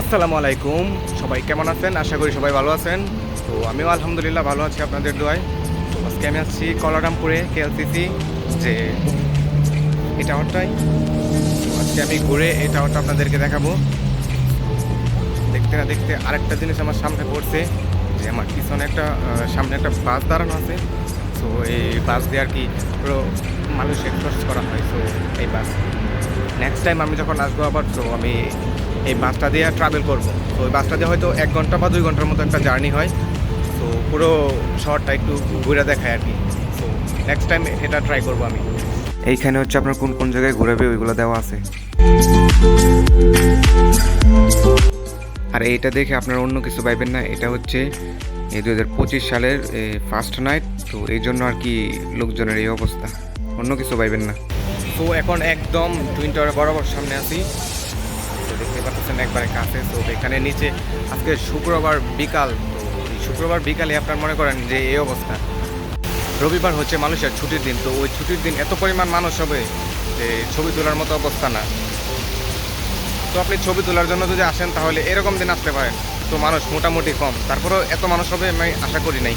আসসালামু আলাইকুম। সবাই কেমন আছেন? আশা করি সবাই ভালো আছেন। তো আমিও আলহামদুলিল্লাহ ভালো আছি আপনাদের দোয়ায়। আজকে আমি আসছি কলারামপুরে, কেএলসিসি, যে এই টাওয়ারটাই আজকে আমি ঘুরে এই টাওয়ারটা আপনাদেরকে দেখাবো। দেখতে না দেখতে আরেকটা জিনিস আমার সামনে পড়ছে, যে আমার পিছনে একটা সামনে একটা বাস দাঁড়ানো আছে। তো এই বাস দিয়ে আর কি পুরো মানুষ এক্সপ্রেস করা হয়, তো এই বাস নেক্সট টাইম আমি যখন আসব আবার, তো আমি এই বাসটা দিয়ে ট্রাভেল করব। তো ওই বাসটা দিয়ে হয়তো এক ঘণ্টা বা দুই ঘণ্টার মতো একটা জার্নি হয়। তো পুরো শহরটা একটু ঘুরে দেখায় আর কি। তো নেক্সট টাইম এটা ট্রাই করব আমি। এইখানে হচ্ছে আপনার কোন কোন জায়গায় ঘুরাবে ওইগুলো দেওয়া আছে? আর এইটা দেখে আপনারা অন্য কিছু পাইবেন না। এটা হচ্ছে এই দু হাজার পঁচিশ সালের ফার্স্ট নাইট তো এই জন্য আর কি লোকজনের এই অবস্থা। অন্য কিছু পাইবেন না। তো এখন একদম টুইন টাওয়ারের বরাবর সামনে আছি। তো দেখতে পাচ্ছেন একবারে কাছে। তো এখানে নিচে আজকে শুক্রবার বিকাল। তো শুক্রবার বিকালে আপনার মনে করেন যে এই অবস্থা। রবিবার হচ্ছে মানুষের ছুটির দিন। তো ওই ছুটির দিন এত পরিমাণ মানুষ হবে যে ছবি তোলার মতো অবস্থা না। তো আপনি ছবি তোলার জন্য যদি আসেন, তাহলে এরকম দিন আসতে পারেন। তো মানুষ মোটামুটি কম। তারপরেও এত মানুষ হবে আমি আশা করি নাই।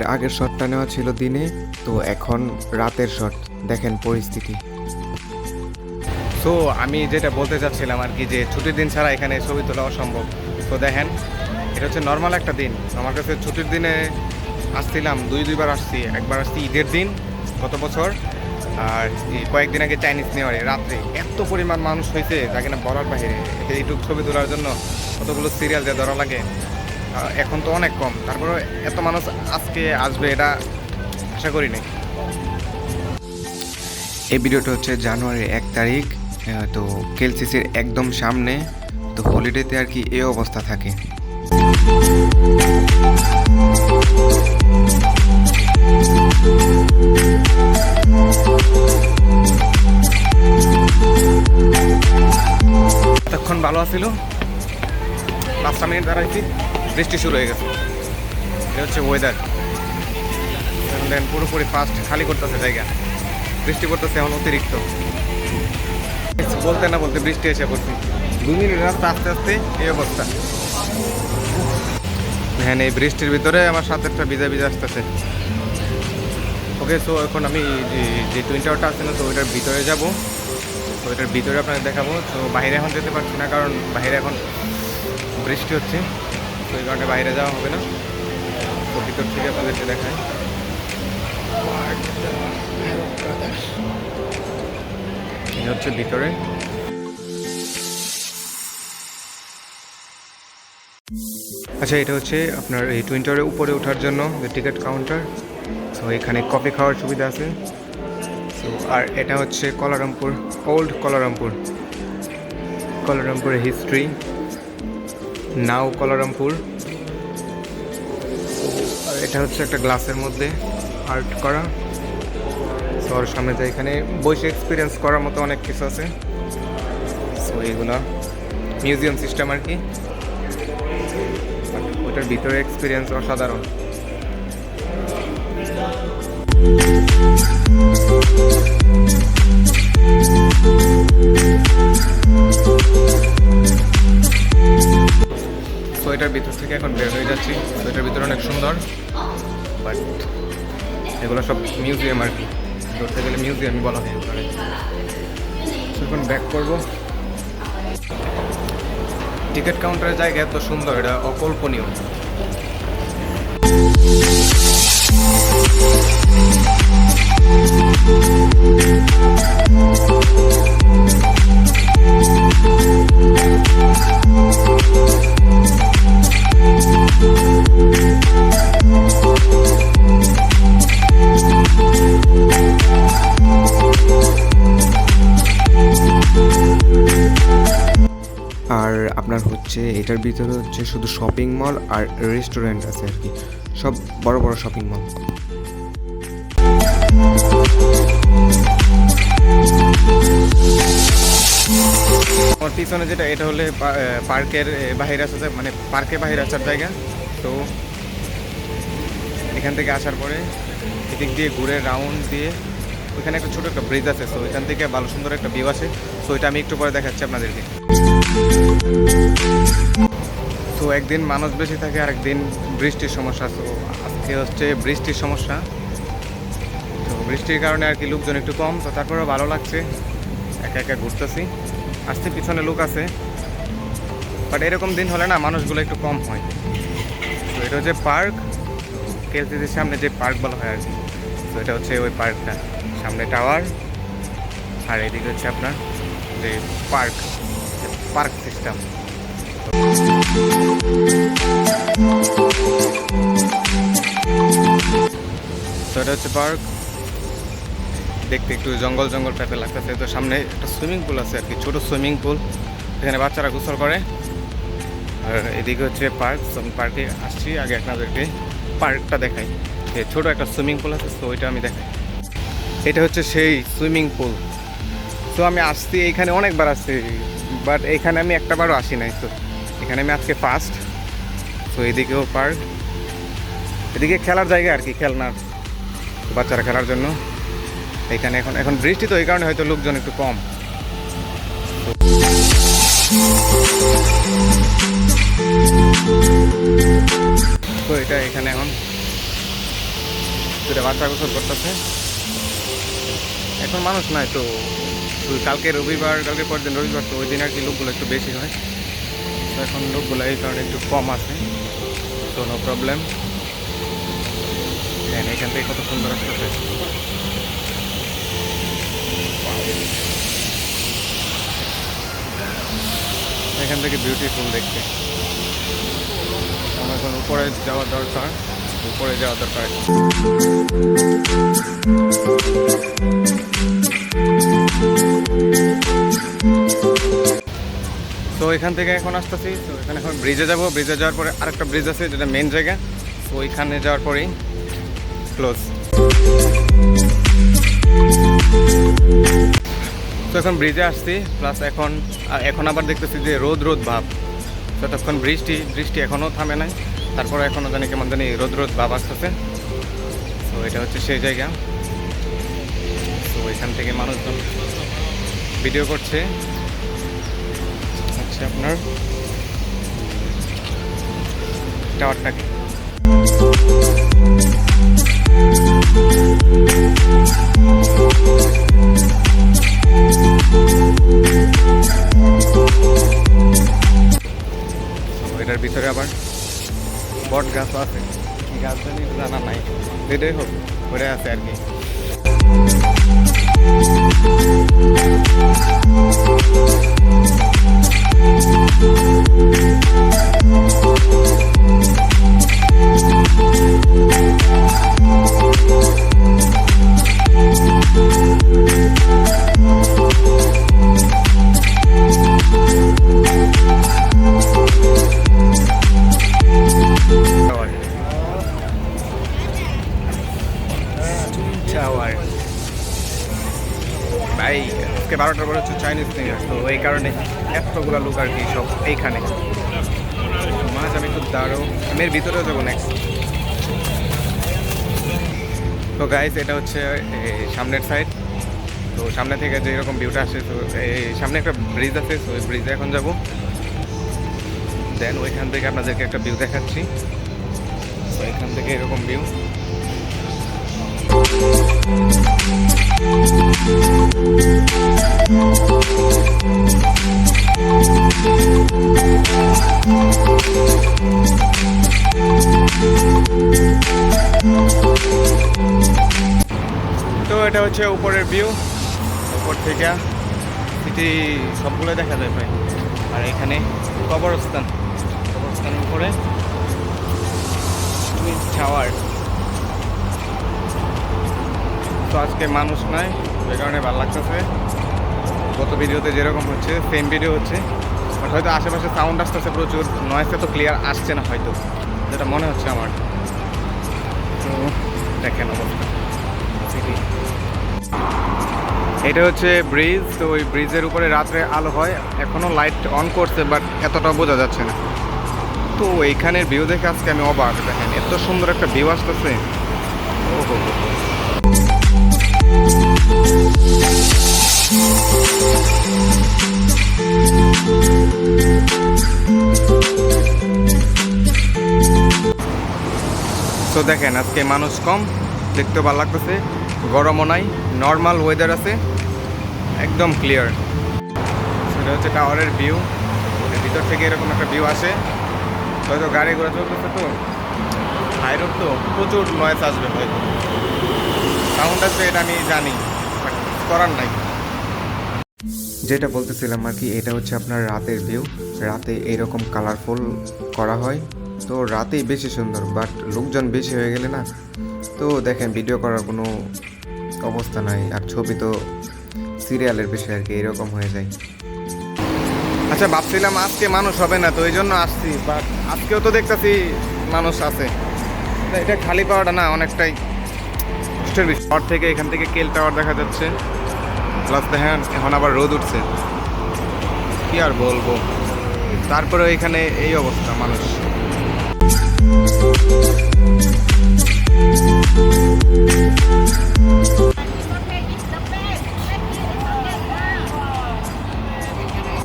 এর আগের শটটা নেওয়া ছিল দিনে, তো এখন রাতের শট। দেখেন পরিস্থিতি। সো আমি যেটা বলতে চাচ্ছিলাম আর কি যে, ছুটির দিন ছাড়া এখানে ছবি তোলা অসম্ভব। তো দেখেন, এটা হচ্ছে নর্মাল একটা দিন। আমার কাছে ছুটির দিনে আসছিলাম, দুই, দুইবার আসছি। একবার আসছি ঈদের দিন, গত বছর, আর কয়েকদিন আগে চাইনিজ নেওয়ারে রাত্রে। এত পরিমাণ মানুষ হয়েছে যা কিনা বলার বাইরে। এতে এইটুক ছবি তোলার জন্য কতগুলো সিরিয়াল যে ধরা লাগে। এখন তো অনেক কম। তারপরে এত মানুষ আজকে আসবে এটা আশা করি নাই। এই ভিডিওটা হচ্ছে জানুয়ারির এক তারিখ তো কেলসিসির একদম সামনে তো হলিডেতে আর কি এই অবস্থা থাকে। এতক্ষণ ভালো আছিল। পাঁচটা মিনিট দাঁড়াইছি। বৃষ্টি শুরু হয়ে গেছে। এটা হচ্ছে ওয়েদার দেন পুরোপুরি ফাস্ট খালি করতেছে জায়গা। বৃষ্টি পড়তেছে এখন অতিরিক্ত। বলতে না বলতে বৃষ্টি এসে পড়ছে। দু মিনিট রাস্তা আস্তে আস্তে এই অবস্থা। হ্যাঁ এই বৃষ্টির ভিতরে আমার সাথে একটা ভিজা ভিজা আসতেছে। ওকে সো এখন আমি যে- যে টুইন টাওয়ারটা আছে না, তো ওইটার ভিতরে যাব। তো ওইটার ভিতরে আপনাকে দেখাবো। তো বাইরে এখন যেতে পারছি না, কারণ বাইরে এখন বৃষ্টি হচ্ছে। তো এই কারণে বাইরে যাওয়া হবে না। ভিতর থেকে আপনাদেরকে দেখায় হচ্ছে ভিতরে। আচ্ছা এটা হচ্ছে আপনার এই টুইন উপরে ওঠার জন্য টিকিট কাউন্টার তো এখানে কফি খাওয়ার সুবিধা আছে। তো আর এটা হচ্ছে কলারামপুর ওল্ড কলারামপুর কলারামপুরের হিস্ট্রি নাও কলারামপুর। আর এটা হচ্ছে একটা গ্লাসের মধ্যে আর্ট করা। তো ওর সামনে তো এখানে বসে এক্সপিরিয়েন্স করার মতো অনেক কিছু আছে। সো এগুলো মিউজিয়াম সিস্টেম আর কি। ওটার ভিতরে এক্সপিরিয়েন্স অসাধারণ। তো এটার ভিতর থেকে এখন বের হয়ে যাচ্ছি। তো এটার ভিতরে অনেক সুন্দর। বাট এগুলো সব মিউজিয়াম আর কি। ধরতে গেলে মিউজিয়ামই বলা হয়। এখন ব্যাক করব। টিকিট কাউন্টারের জায়গা এত সুন্দর, এটা অকল্পনীয়। আর আপনার হচ্ছে, এটার ভিতরে হচ্ছে শুধু শপিং মল আর রেস্টুরেন্ট আছে আর কি সব বড় বড় শপিং মল Thank you. আমার পিছনে যেটা, এটা হলে পার্কের বাহির আছে মানে পার্কে বাহির আসার জায়গা। তো এখান থেকে আসার পরে এদিক দিয়ে ঘুরে রাউন্ড দিয়ে, ওইখানে একটা ছোটো একটা ব্রিজ আছে, তো ওইখান থেকে ভালো সুন্দর একটা ভিউ আছে তো এটা আমি একটু পরে দেখাচ্ছি আপনাদেরকে। তো একদিন মানুষ বেশি থাকে আর একদিন বৃষ্টির সমস্যা। তো আজকে হচ্ছে বৃষ্টির সমস্যা। তো বৃষ্টির কারণে আর কি লোকজন একটু কম, তো তারপরেও ভালো লাগছে। একা একা ঘুরতেছি। আসতে পিছনে লোক আছে। বাট এরকম দিন হলে না মানুষগুলো একটু কম হয়। তো এটা হচ্ছে পার্ক। কেলসিসির সামনে যে পার্ক বলা হয় আর কি। তো এটা হচ্ছে ওই পার্কটা। সামনে টাওয়ার। আর এদিকে হচ্ছে আপনার যে পার্ক। Park system. তো এটা হচ্ছে পার্ক। দেখতে একটু জঙ্গল জঙ্গল টাইপের লাগতেছে। তো সামনে একটা সুইমিং পুল আছে আর কি, ছোটো সুইমিং পুল এখানে বাচ্চারা গোসল করে। আর এদিকে হচ্ছে পার্ক আমি পার্কে আসছি। আগে আপনাদেরকে পার্কটা দেখাই। ছোটো একটা সুইমিং পুল আছে, তো ওইটা আমি দেখাই। এটা হচ্ছে সেই সুইমিং পুল তো আমি আসছি এইখানে অনেকবার আসছি বাট এইখানে আমি একটাবারও আসি নাই, তো এখানে আমি আজকে ফার্স্ট তো এদিকেও পার্ক এদিকে খেলার জায়গা আর কি, খেলনার। বাচ্চারা খেলার জন্য। এখানে এখন এখন বৃষ্টি তো এই কারণে হয়তো লোকজন একটু কম। তো এটা এখানে এখন। বাচ্চা গোসল করতেছে। এখন মানুষ নাই তো। তো কালকে রবিবার, কালকে পরের দিন রবিবার তো ওই দিন আর কি লোকগুলো একটু বেশি হয়। তো এখন লোকগুলো এই কারণে একটু কম আছে। তো নো প্রবলেম এখান থেকে কত সুন্দর আসতেছে। এখান থেকে বিউটিফুল দেখতে। আমার এখন উপরে যাওয়া দরকার, উপরে যাওয়া দরকার। তো এখান থেকে এখন আসতেছি, তো এখানে এখন ব্রিজে যাব। ব্রিজে যাওয়ার পরে আরেকটা ব্রিজ আছে, যেটা মেন জায়গা। তো ওইখানে যাওয়ার পরেই ক্লোজ তো এখন ব্রিজে আসছি প্লাস এখন এখন আবার দেখতেছি যে রোদ রোদ ভাব। তো তখন বৃষ্টি বৃষ্টি এখনও থামে নাই। তারপরে এখনও জানি কেমন জানি রোদ রোদ ভাব আসতেছে। তো এটা হচ্ছে সেই জায়গা। তো এখান থেকে মানুষজন ভিডিও করছে। হচ্ছে আপনার? টাওয়ারটাকে তো এটার ভিতরে আবার বট গাছ আছে। কি গাছ জানি জানা নাই। যেটাই হোক ঘুরে আছে আর কি। টাওয়ার আজকে বারোটার পরে হচ্ছে চাইনিজ ইয়ার তো এই কারণে এতগুলো লোক আর কি সব এইখানে। মাছ, আমি খুব দাঁড়ো। আমি এর ভিতরেও যাব নেক্সট তো গাইস এটা হচ্ছে সামনের সাইড তো সামনে থেকে যে এরকম ভিউটা আসে, তো এই সামনে একটা ব্রিজ আছে, তো ওই ব্রিজে এখন যাব। দেন ওইখান থেকে আপনাদেরকে একটা ভিউ দেখাচ্ছি। তো এখান থেকে এরকম ভিউ তো এটা হচ্ছে উপরের ভিউ উপর থেকে সিটি সবগুলো দেখা যায় প্রায় আর এখানে কবরস্থান, কবরস্থানের উপরে টাওয়ার তো আজকে মানুষ নাই যে কারণে ভালো লাগতেছে। গত ভিডিওতে যেরকম হচ্ছে সেম ভিডিও হচ্ছে। বাট হয়তো আশেপাশে সাউন্ড আসতেছে প্রচুর নয়েজটা তো ক্লিয়ার আসছে না হয়তো, যেটা মনে হচ্ছে আমার। তো দেখেন এটা হচ্ছে ব্রিজ তো ওই ব্রিজের উপরে রাত্রে আলো হয় এখনও লাইট অন করছে বাট এতটা বোঝা যাচ্ছে না। তো এইখানের ভিউ দেখে আজকে আমি অবাক, দেখেন, এত সুন্দর একটা ভিউ আসতেছে। ও হো হো হো। তো দেখেন, আজকে মানুষ কম, দেখতে ভালো লাগতেছে, গরমও নাই নর্মাল ওয়েদার আছে, একদম ক্লিয়ার সেটা হচ্ছে টাওয়ারের ভিউ ভিতর থেকে এরকম একটা ভিউ আসে। হয়তো গাড়ি ঘোড়া চলতেছে তো হাই রোড তো প্রচুর নয়েস আসবে হয়তো। সাউন্ড আছে এটা আমি জানি করার নাই। যেটা বলতেছিলাম আর কি এটা হচ্ছে আপনার রাতের ভিউ রাতে এইরকম কালারফুল করা হয়। তো রাতেই বেশি সুন্দর বাট লোকজন বেশি হয়ে গেলে না। তো দেখেন ভিডিও করার কোনো অবস্থা নাই আর ছবি তো সিরিয়ালের বিষয় আর কি এরকম হয়ে যায়। আচ্ছা ভাবছিলাম আজকে মানুষ হবে না তো এই জন্য আসছি বাট আজকেও তো দেখতেছি মানুষ আছে। এটা খালি পাওয়াটা না অনেকটাই কষ্টের শহর থেকে এখান থেকে কেল টাওয়ার দেখা যাচ্ছে। প্লাস দেখেন, এখন আবার রোদ উঠছে। কি আর বলব? তারপরে এখানে এই অবস্থা মানুষ।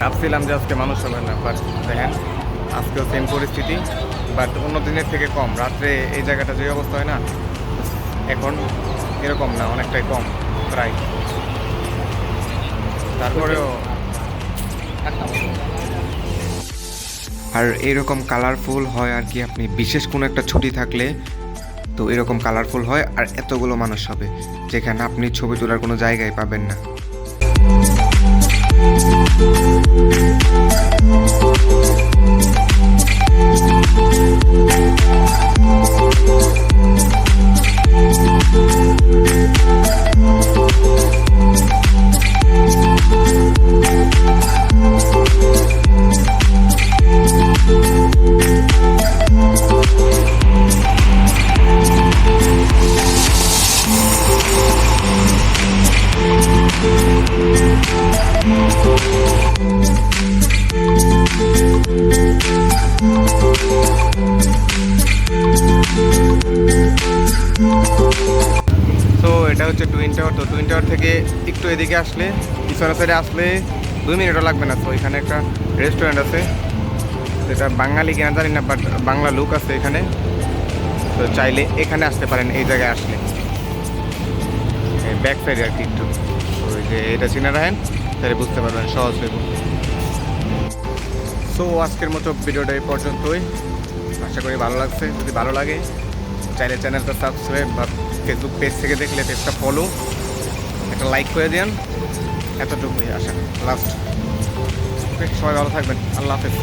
ভাবছিলাম যে আজকে মানুষ হবে না বাট দেখেন, আজকেও সেম পরিস্থিতি বাট অন্য দিনের থেকে কম। রাত্রে এই জায়গাটা যে অবস্থা হয় না এখন এরকম না, অনেকটাই কম, প্রায়। তারপরেও আর এরকম কালারফুল হয় আর কি, আপনি বিশেষ কোনো একটা ছুটি থাকলে তো এরকম কালারফুল হয় আর এতগুলো মানুষ হবে, যেখানে আপনি ছবি তোলার কোনো জায়গায় পাবেন না। তো এটা হচ্ছে টুইন টাওয়ার তো টুইন টাওয়ার থেকে একটু এদিকে আসলে পিছনে সাইডে আসলে দুই মিনিটও লাগবে না। তো এখানে একটা রেস্টুরেন্ট আছে, যেটা বাঙালি কিনা, জানি না বাট বাংলা লুক আছে এখানে। তো চাইলে এখানে আসতে পারেন, এই জায়গায় আসলে। ব্যাক সাইডে আর কি একটু। ওই যে এটা চিনে রাখেন। তাহলে বুঝতে পারবেন, সহজ হয়ে সো আজকের মতো ভিডিওটা এই পর্যন্তই। আশা করি ভালো লাগছে। যদি ভালো লাগে, চাইলে চ্যানেলটা সাবস্ক্রাইব বা ফেসবুক পেজ থেকে দেখলে পেজটা ফলো একটা লাইক করে দেন। এতটুকুই আশা। লাস্ট ওকে সবাই ভালো থাকবেন। আল্লাহ হাফেজ।